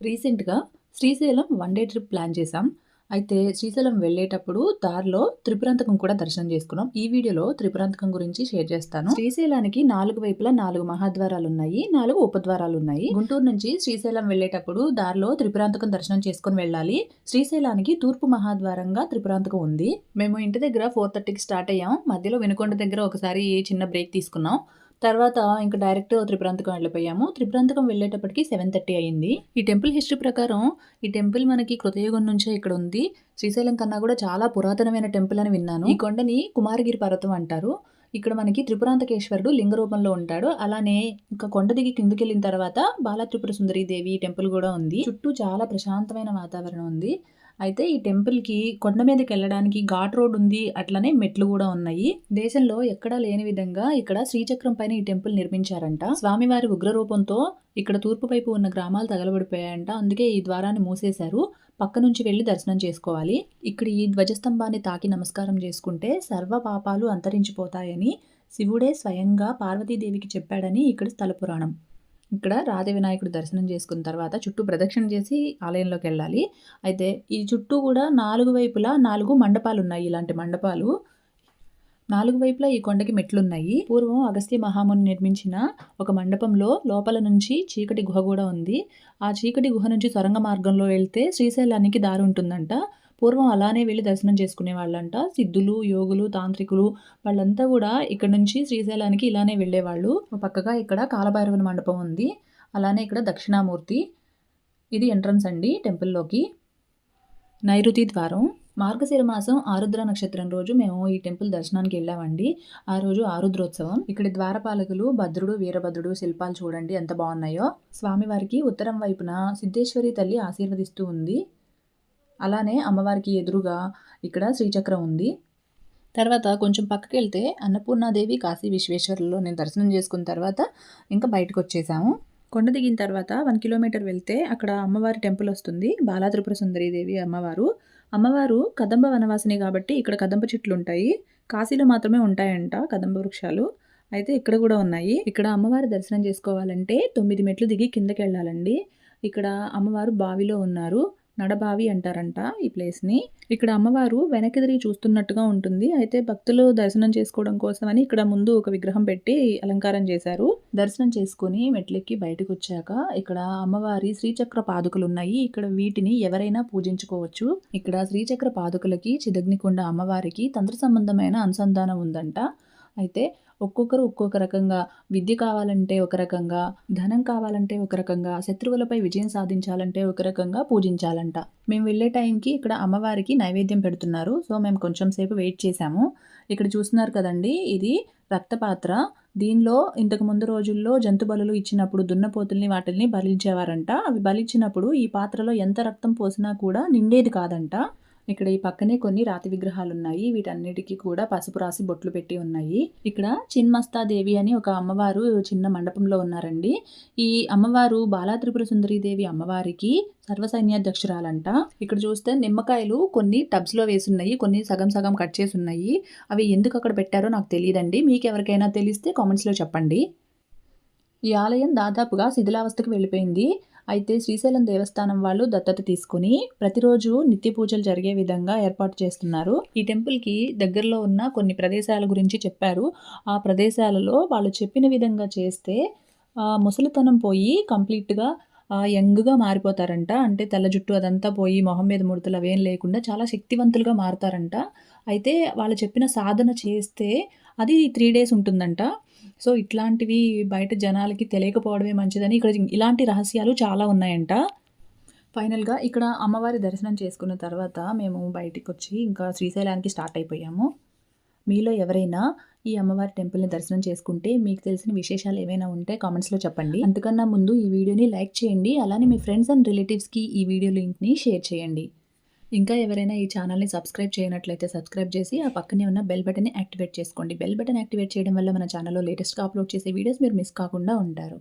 రీసెంట్‌గా Srisailam one day trip plan చేశాం. అయితే శ్రీశైలం వెళ్ళేటప్పుడు దారిలో త్రిపురాంతకం కూడా దర్శనం చేసుకున్నాం. ఈ వీడియోలో త్రిపురాంతకం గురించి షేర్ చేస్తాను. శ్రీశైలానికి నాలుగు వైపులా నాలుగు మహాద్వారాలు ఉన్నాయి నాలుగు ఉపద్వారాలు ఉన్నాయి గుంటూరు నుంచి శ్రీశైలం వెళ్ళేటప్పుడు దారిలో త్రిపురాంతకం దర్శనం చేసుకుని వెళ్ళాలి. శ్రీశైలానికి తూర్పు మహాద్వారంగా త్రిపురాంతకం ఉంది. మేము ఇంటి దగ్గర 4:30కి స్టార్ట్ అయ్యాం. మధ్యలో వినుకొండ దగ్గర ఒకసారి చిన్న బ్రేక్ తీసుకున్నాం. తర్వాత ఇంకా డైరెక్ట్ త్రిపురాంతకం వెళ్ళిపోయాము. త్రిపురాంతకం వెళ్ళేటప్పటికి 7:30 అయింది. ఈ టెంపుల్ హిస్టరీ ప్రకారం ఈ టెంపుల్ మనకి కృతయుగం నుంచే ఇక్కడ ఉంది. శ్రీశైలం కన్నా కూడా చాలా పురాతనమైన టెంపుల్ అని విన్నాను. ఈ కొండని కుమారగిరి పర్వతం అంటారు. ఇక్కడ మనకి త్రిపురాంతకేశ్వరుడు లింగ రూపంలో ఉంటాడు. అలానే ఇంకా కొండ దిగి కిందకెళ్ళిన తర్వాత బాలా త్రిపుర సుందరి దేవి టెంపుల్ కూడా ఉంది. చుట్టూ చాలా ప్రశాంతమైన వాతావరణం ఉంది. అయితే ఈ టెంపుల్‌కి కొండ మీదకి వెళ్ళడానికి ఘాట్ రోడ్ ఉంది. అట్లనే మెట్లు కూడా ఉన్నాయి. దేశంలో ఎక్కడా లేని విధంగా ఇక్కడ శ్రీచక్రం పైన ఈ టెంపుల్ నిర్మించారంట. స్వామివారి ఉగ్ర రూపంతో ఇక్కడ తూర్పు వైపు ఉన్న గ్రామాలు తగలబడిపోయాయంట. అందుకే ఈ ద్వారాన్ని మూసేశారు. పక్క నుంచి వెళ్ళి దర్శనం చేసుకోవాలి. ఇక్కడ ఈ ధ్వజస్తంభాన్ని తాకి నమస్కారం చేసుకుంటే సర్వ పాపాలు అంతరించిపోతాయని శివుడే స్వయంగా పార్వతీదేవికి చెప్పాడని ఇక్కడ స్థల పురాణం. ఇక్కడ రాధ వినాయకుడు దర్శనం చేసుకున్న తర్వాత చుట్టూ ప్రదక్షిణ చేసి ఆలయంలోకి వెళ్ళాలి. అయితే ఈ చుట్టూ కూడా నాలుగు వైపులా నాలుగు మండపాలు ఉన్నాయి ఇలాంటి మండపాలు. నాలుగు వైపులా ఈ కొండకి మెట్లున్నాయి. పూర్వం అగస్త్య మహాముని నిర్మించిన ఒక మండపంలో లోపల నుంచి చీకటి గుహ కూడా ఉంది. ఆ చీకటి గుహ నుంచి సొరంగ మార్గంలో వెళ్తే శ్రీశైలానికి దారి ఉంటుందంట. పూర్వం అలానే వెళ్ళి దర్శనం చేసుకునే వాళ్ళంట సిద్ధులు, యోగులు, తాంత్రికులు వాళ్ళంతా కూడా ఇక్కడ నుంచి శ్రీశైలానికి ఇలానే వెళ్ళేవాళ్ళు. పక్కగా ఇక్కడ కాలభైరవుని మండపం ఉంది. అలానే ఇక్కడ దక్షిణామూర్తి. ఇది ఎంట్రన్స్ అండి టెంపుల్‌లోకి. నైరుతి ద్వారం. మార్గశిర మాసం ఆరుద్ర నక్షత్రం రోజు మేము ఈ టెంపుల్ దర్శనానికి వెళ్ళామండి. ఆ రోజు ఆరుద్రోత్సవం. ఇక్కడ ద్వారపాలకులు భద్రుడు, వీరభద్రుడు శిల్పాలు చూడండి ఎంత బాగున్నాయో. స్వామివారికి ఉత్తరం వైపున సిద్ధేశ్వరి తల్లి ఆశీర్వదిస్తూ ఉంది. అలానే అమ్మవారికి ఎదురుగా ఇక్కడ శ్రీచక్రం ఉంది. తర్వాత కొంచెం పక్కకెళ్తే అన్నపూర్ణాదేవి, కాశీ విశ్వేశ్వరులో నేను దర్శనం చేసుకున్న తర్వాత ఇంకా బయటకొచ్చేసాము. కొండ దిగిన తర్వాత వన్ కిలోమీటర్ వెళ్తే అక్కడ అమ్మవారి టెంపుల్ వస్తుంది. బాలా త్రిపుర సుందరి దేవి అమ్మవారు. అమ్మవారు కదంబ వనవాసిని కాబట్టి ఇక్కడ కదంబ చెట్లు ఉంటాయి కాశీలో మాత్రమే ఉంటాయంట కదంబ వృక్షాలు. అయితే ఇక్కడ కూడా ఉన్నాయి. ఇక్కడ అమ్మవారి దర్శనం చేసుకోవాలంటే తొమ్మిది మెట్లు దిగి కిందకి వెళ్ళాలండి ఇక్కడ అమ్మవారు బావిలో ఉన్నారు. నడబావి అంటారంట ఈ ప్లేస్‌ని. ఇక్కడ అమ్మవారు వెనక్కి తిరిగి చూస్తున్నట్టుగా ఉంటుంది. అయితే భక్తులు దర్శనం చేసుకోవడం కోసం అని ఇక్కడ ముందు ఒక విగ్రహం పెట్టి అలంకారం చేశారు. దర్శనం చేసుకొని మెట్లెక్కి బయటకు వచ్చాక ఇక్కడ అమ్మవారి శ్రీచక్ర పాదుకలున్నాయి. ఇక్కడ వీటిని ఎవరైనా పూజించుకోవచ్చు. ఇక్కడ శ్రీచక్ర పాదుకలకి చిదగ్నికొండ అమ్మవారికి తంత్ర సంబంధమైన అనుసంధానం ఉందంట. అయితే ఒక్కొక్కరు ఒక్కొక్క రకంగా విద్య కావాలంటే ఒక రకంగా, ధనం కావాలంటే ఒక రకంగా, శత్రువులపై విజయం సాధించాలంటే ఒక రకంగా పూజించాలంట. మేము వెళ్ళే టైంకి ఇక్కడ అమ్మవారికి నైవేద్యం పెడుతున్నారు. సో మేము కొంచెం సేపు వెయిట్ చేశాము. ఇక్కడ చూస్తున్నారు కదండీ! ఇది రక్తపాత్ర. దీనిలో ఇంతకు ముందు రోజుల్లో జంతు బలులు ఇచ్చినప్పుడు దున్నపోతుల్ని వాటిల్ని బలిచ్చేవారంట. అవి బలిచ్చినప్పుడు ఈ పాత్రలో ఎంత రక్తం పోసినా కూడా నిండేది కాదంట. ఇక్కడ ఈ పక్కనే కొన్ని రాతి విగ్రహాలు ఉన్నాయి వీటన్నిటికీ కూడా పసుపు రాసి బొట్లు పెట్టి ఉన్నాయి. ఇక్కడ చిన్మస్తాదేవి అని ఒక అమ్మవారు చిన్న మండపంలో ఉన్నారండి. ఈ అమ్మవారు బాలా త్రిపుర సుందరి దేవి అమ్మవారికి సర్వసైన్యాధ్యక్షురాలంట. ఇక్కడ చూస్తే నిమ్మకాయలు కొన్ని టబ్స్‌లో వేసున్నాయి. కొన్ని సగం సగం కట్ చేసున్నాయి. అవి ఎందుకు అక్కడ పెట్టారో నాకు తెలియదండి మీకు ఎవరికైనా తెలిస్తే కామెంట్స్‌లో చెప్పండి. ఈ ఆలయం దాదాపుగా శిథిలావస్థకు వెళ్ళిపోయింది. అయితే శ్రీశైలం దేవస్థానం వాళ్ళు దత్తత తీసుకొని ప్రతిరోజు నిత్య పూజలు జరిగే విధంగా ఏర్పాటు చేస్తున్నారు. ఈ టెంపుల్‌కి దగ్గరలో ఉన్న కొన్ని ప్రదేశాల గురించి చెప్పారు. ఆ ప్రదేశాలలో వాళ్ళు చెప్పిన విధంగా చేస్తే ముసలితనం పోయి కంప్లీట్‌గా యంగ్‌గా మారిపోతారంట. అంటే తెల్ల జుట్టు అదంతా పోయి మొహం మీద ముడతలు అవేం లేకుండా చాలా శక్తివంతులుగా మారతారంట. అయితే వాళ్ళు చెప్పిన సాధన చేస్తే అది త్రీ డేస్ ఉంటుందంట. సో ఇట్లాంటివి బయట జనాలకి తెలియకపోవడమే మంచిదని ఇక్కడ ఇలాంటి రహస్యాలు చాలా ఉన్నాయంట. ఫైనల్‌గా ఇక్కడ అమ్మవారి దర్శనం చేసుకున్న తర్వాత మేము బయటికి వచ్చి ఇంకా శ్రీశైలానికి స్టార్ట్ అయిపోయాము. మీలో ఎవరైనా ఈ అమ్మవారి టెంపుల్‌ని దర్శనం చేసుకుంటే మీకు తెలిసిన విశేషాలు ఏవైనా ఉంటే కామెంట్స్‌లో చెప్పండి. అంతకన్నా ముందు ఈ వీడియోని లైక్ చేయండి. అలానే మీ ఫ్రెండ్స్ అండ్ రిలేటివ్స్‌కి ఈ వీడియో లింక్‌ని షేర్ చేయండి. ఇంకా ఎవరైనా ఈ ఛానల్‌ని సబ్స్క్రైబ్ చేయనట్లయితే సబ్స్క్రైబ్ చేసి ఆ పక్కనే ఉన్న బెల్ బటన్‌ని యాక్టివేట్ చేసుకోండి. బెల్ బటన్ యాక్టివేట్ చేయడం వల్ల మన ఛానల్‌లో లేటెస్ట్‌గా అప్లోడ్ చేసే వీడియోస్ మీరు మిస్ కాకుండా ఉంటారు.